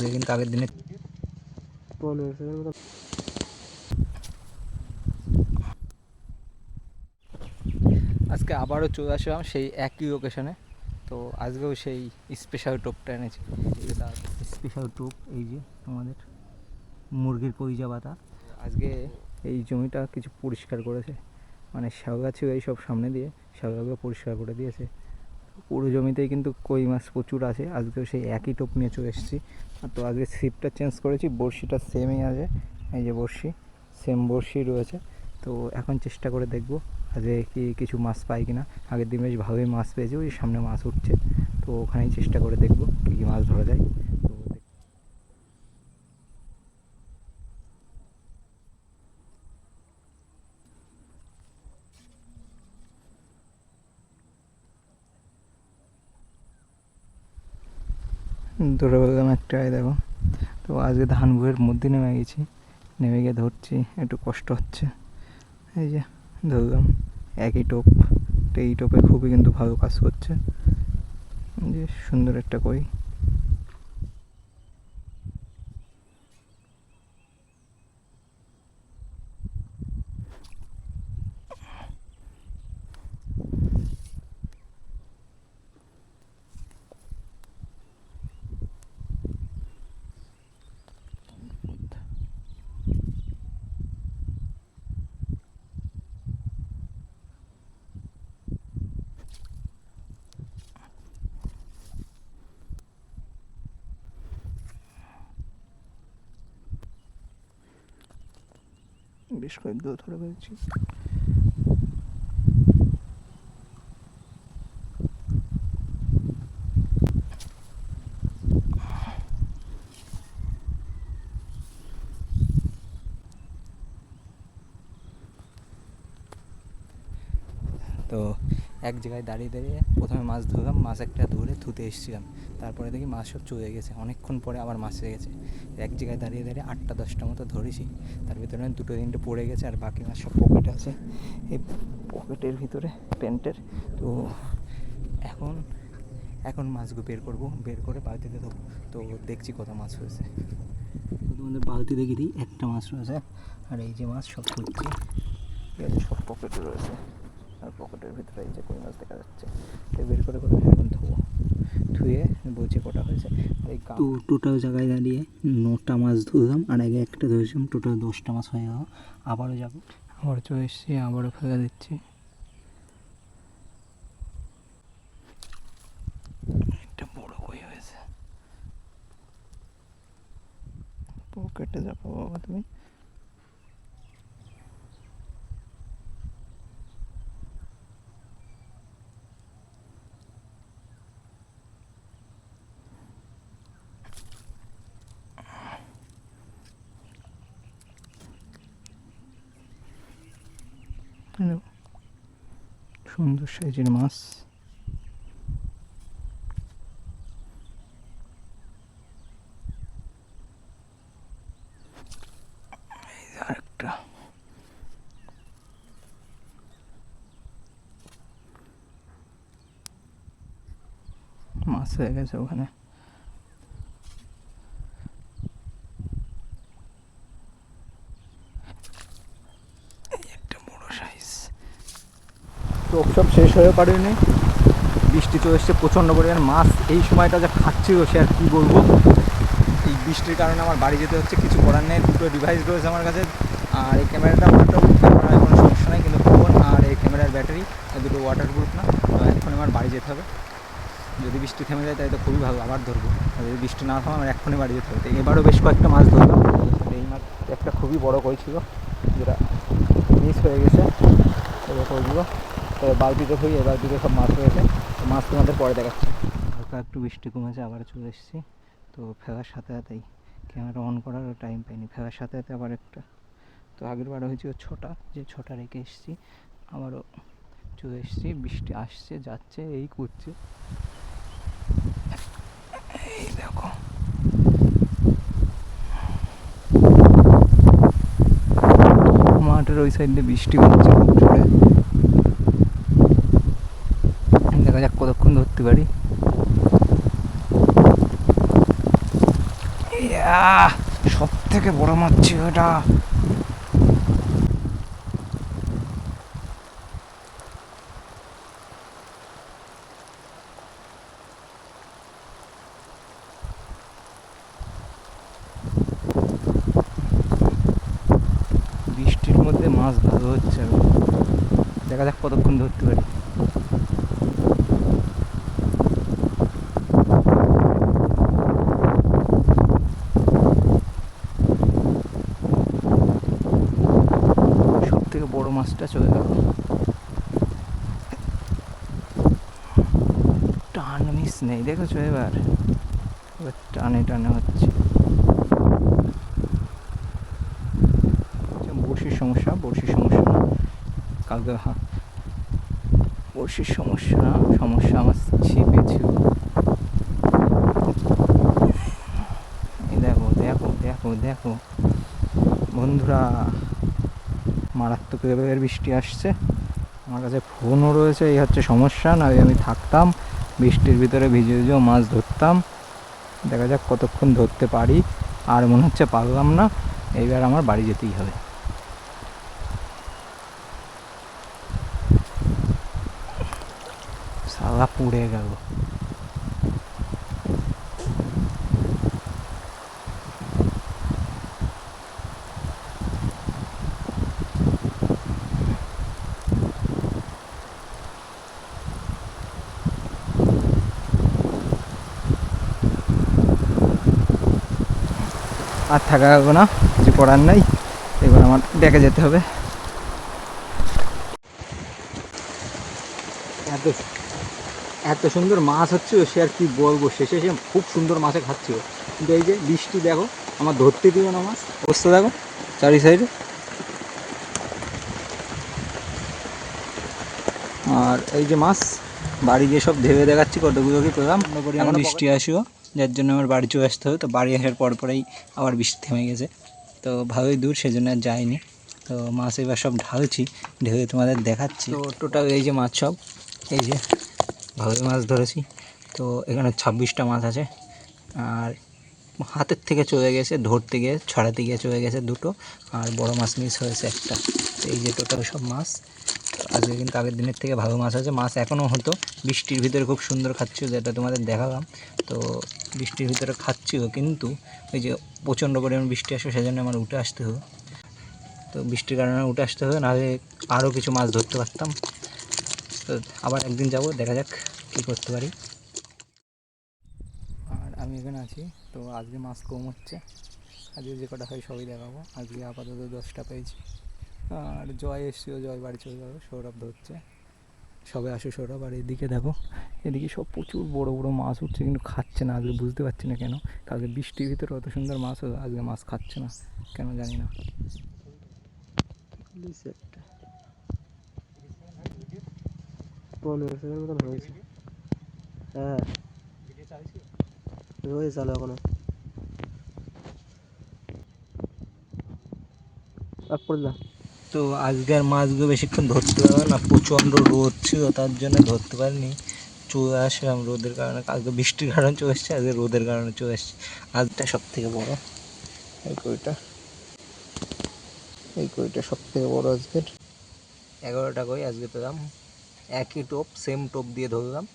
আজকে কিন্তু আগের দিনে। আজকে আবারও চলে আসলাম সেই একই লোকেশনে তো আজকেও সেই স্পেশাল টোপটা এনেছি। স্পেশাল টোপ, এই যে আমাদের মুরগির পরিজা পাতা। আজকে এই জমিটা কিছু পরিষ্কার করেছে। মানে শ্যাওগা ছিল এইসব সামনে দিয়ে শ্যাওগাগুলো পরিষ্কার করে দিয়েছে। পুরো জমিতেই কিন্তু কই মাছ প্রচুর আছে। আজকেও সেই একই টোপ নিয়ে চলে এসেছি। তো আগে ছিপটা চেঞ্জ করেছি, বড়শিটা সেমই আছে। এই যে বড়শি সেম বড়শি রয়েছে। তো এখন চেষ্টা করে দেখব আজকে কি কিছু মাছ পাই কিনা। আগের দিন বেশ ভালোই মাছ পেয়েছি, ওই সামনে মাছ উঠছে। তো ওখানেই চেষ্টা করে দেখব কী কী মাছ ধরা যায়। দেখ- বললাম একটা আয় দেখো। তো আজকে ধান বইয়ের মধ্যে নেমে গেছি। নেমে গিয়ে ধরছি, একটু কষ্ট হচ্ছে। এই যে, ধরলাম। একই টোপ, তো এই টোপে খুবই কিন্তু ভালো কাজ করছে। যে, সুন্দর একটা কই। বেশ কয়েকগুলো ধরে পেয়েছি তো এক জায়গায় দাঁড়িয়ে দাঁড়িয়ে প্রথমে মাছ ধরলাম, মাছ একটা ধরে ধুতে এসেছিলাম। তারপরে দেখি মাছ সব চলে গেছে। অনেকক্ষণ পরে আবার মাছ এসে গেছে। এক জায়গায় দাঁড়িয়ে দাঁড়িয়ে আটটা, দশটা মতো ধরেছি। তার ভিতরে দুটো তিনটে পড়ে গেছে আর বাকি মাছ সব পকেটে আছে। এই পকেটের ভিতরে প্যান্টের। তো এখন এখন মাছগুলো বের করব। বের করে বালতিতে দেবো তো দেখছি কত মাছ হয়েছে। তোমাদের বালতি দেখে দিই। একটা মাছ রয়েছে। আর এই যে মাছ সব আছে, সব পকেটে রয়েছে। আর পকেটের ভিতরে এই যে কই মাছ দেখা যাচ্ছে তো বের করে করে এখন ধোবো ধুয়ে বলছি কটা হয়েছে। আর এই তো টোটাল জায়গায় দাঁড়িয়ে নটা মাছ ধরলাম আর আগে একটা ধরেছিলাম টোটাল দশটা মাছ হয়ে গেল। আবারও যাব। আবার চলে এসেছি আবারও ফেলে দিচ্ছি। পকেটে যাব বাবা তুমি। সুন্দর সাইজের মাছ। মাছ হয়ে গেছে ওখানে এই একটা বড় সাইজ টোপ সব শেষ হয়ে পারেনি। বৃষ্টি চলে এসছে, প্রচণ্ড পরিমাণ মাছ। এই সময়টা যা খাচ্ছিল সে আর কী বলব? এই বৃষ্টির কারণে আমার বাড়ি যেতে হচ্ছে, কিছু করার নেই, দুটো ডিভাইস রয়েছে আমার কাছে। আর এই ক্যামেরাটা ওয়াটার ক্যামেরায় কোনো সমস্যা নেই, কিন্তু ফোন আর এই ক্যামেরার ব্যাটারি দুটো ওয়াটার প্রুফ না এখন আমার বাড়ি যেতে হবে। যদি বৃষ্টি থেমে যায়, তাহলে তো খুবই ভালো, আবার ধরবো। আর যদি বৃষ্টি না থামে, আমার এক্ষুনি বাড়ি যেতে হবে। এবারও বেশ কয়েকটা মাছ ধরলাম। এই মাছ একটা খুবই বড় কই ছিল, যেটা মিস হয়ে গেছে। কইগুলো তবে বালতিতে হই এ বালতিতে সব মাছ রয়েছে। মাছ তোমাদের পরে দেখাচ্ছি। হালকা একটু বৃষ্টি কমেছে, আবার চলে এসেছি। তো ফেরার সাথে সাথেই ক্যামেরা অন করারও টাইম পাইনি। ফেরার সাথে সাথে আবার একটা। তো আগের বার হয়েছিল ছটা, যে ছটা রেখে এসেছি, আবারও চলে এসেছি। বৃষ্টি আসছে, যাচ্ছে, এই করছে। এই দেখো। মাঠের ওই সাইডে বৃষ্টি হচ্ছে খুব জোরে দেখা যাক কতক্ষণ ধরতে পারি সব থেকে বড় মাছ ছিল এটা। বৃষ্টির মধ্যে মাছ ভালো হচ্ছে। দেখা যাক কতক্ষণ ধরতে পারি সব থেকে বড় মাছটা চলে গেল। টান মিস নেই দেখেছ এবার? এবার টানে টানে হচ্ছে। আচ্ছা, বড়শির সমস্যা বড়শির সমস্যা না? কালকে হা বড়শির সমস্যা না সমস্যা আমার ছিপে ছিল। দেখো দেখো দেখো দেখো। বন্ধুরা মারাত্মক লেভেলের বৃষ্টি আসছে। আমার কাছে ফোনও রয়েছে, এই হচ্ছে সমস্যা, না আমি থাকতাম, বৃষ্টির ভিতরে ভিজে ভিজেও মাছ ধরতাম। দেখা যাক কতক্ষণ ধরতে পারি, আর মনে হচ্ছে পারলাম না, এইবার আমার বাড়ি যেতেই হবে। সালা পুড়ে গেল। আর থাকা যাবে না কিছু করার নাই। এবার আমার ডেকে যেতে হবে। এত এত সুন্দর মাছ হচ্ছে সে আর কি বলব? শেষে সে খুব সুন্দর মাছে খাচ্ছিল কিন্তু এই যে বৃষ্টি দেখো আমার ধরতে দিল না মাছ। অবস্থা দেখো চারি সাইডে। আর এই যে মাছ বাড়ি গিয়ে সব ধেবে দেখাচ্ছি কতগুলো কি পেলাম। বৃষ্টি আসিও। যার জন্য আমার বাড়ি চলে আসতে হবে। তো বাড়ি আসার পর পরেই আবার বৃষ্টি থেমে গেছে। তো ভালোই দূর, সেজন্য আর যাইনি। তো মাছ এবার সব ঢালছি, ঢেলে তোমাদের দেখাচ্ছি। তো টোটাল এই যে মাছ সব, এই যে ভালোই মাছ ধরেছি। তো এখানে ছাব্বিশটা মাছ আছে। আর হাতের থেকে চলে গেছে, ধরতে গিয়ে, ছড়াতে গিয়ে চলে গেছে দুটো। আর বড় মাছ মিস হয়েছে একটা। এই যে টোটাল সব মাছ। আজকে কিন্তু আগের দিনের থেকে ভালো মাছ আছে। মাছ এখনও হতো। বৃষ্টির ভিতরে খুব সুন্দর খাচ্ছিল যেটা তোমাদের দেখালাম। তো বৃষ্টির ভিতরে খাচ্ছিল কিন্তু ওই যে প্রচণ্ড পরিমাণ বৃষ্টি আসে সেজন্য আমার উঠে আসতে হবে তো বৃষ্টির কারণে উঠে আসতে হবে নাহলে আরও কিছু মাছ ধরতে পারতাম। তো আবার একদিন যাব, দেখা যাক কী করতে পারি। আর আমি এখানে আছি, তো আজকে মাছ কম হচ্ছে। আজকে যে কটা হয় সবই দেখাবো। আজকে আপাতত দশটা পেয়েছি। আর জয় এসছিল, জয় বাড়ি চলে যাব, সৌরভ ধরছে। সবে আসে সৌরভ, আর এদিকে দেখো, এদিকে সব প্রচুর বড় বড় মাছ উঠছে, কিন্তু খাচ্ছে না, আজকে বুঝতে পারছি না কেন। কালকে বৃষ্টির ভিতরে অত সুন্দর মাছ আজকে মাছ খাচ্ছে না, কেন জানি না। পনেরো সেকেন্ড মতন হয়েছে হ্যাঁ। রয়েছে করলাম তো আজকের মাছগুলো বেশিক্ষণ ধরতে পারব না, প্রচণ্ড রোদ ছিল, তার জন্য ধরতে পারিনি। চলে আসলাম রোদের কারণে, কালকে বৃষ্টির কারণে চলে এসছে, আজকে রোদের কারণে চলে এসছে। আজটা সব থেকে বড়। এই কইটা এই কইটা সব থেকে বড় আজকের। এগারোটা কই? আজকে পেলাম। একই টোপ সেম টোপ দিয়ে ধরলাম।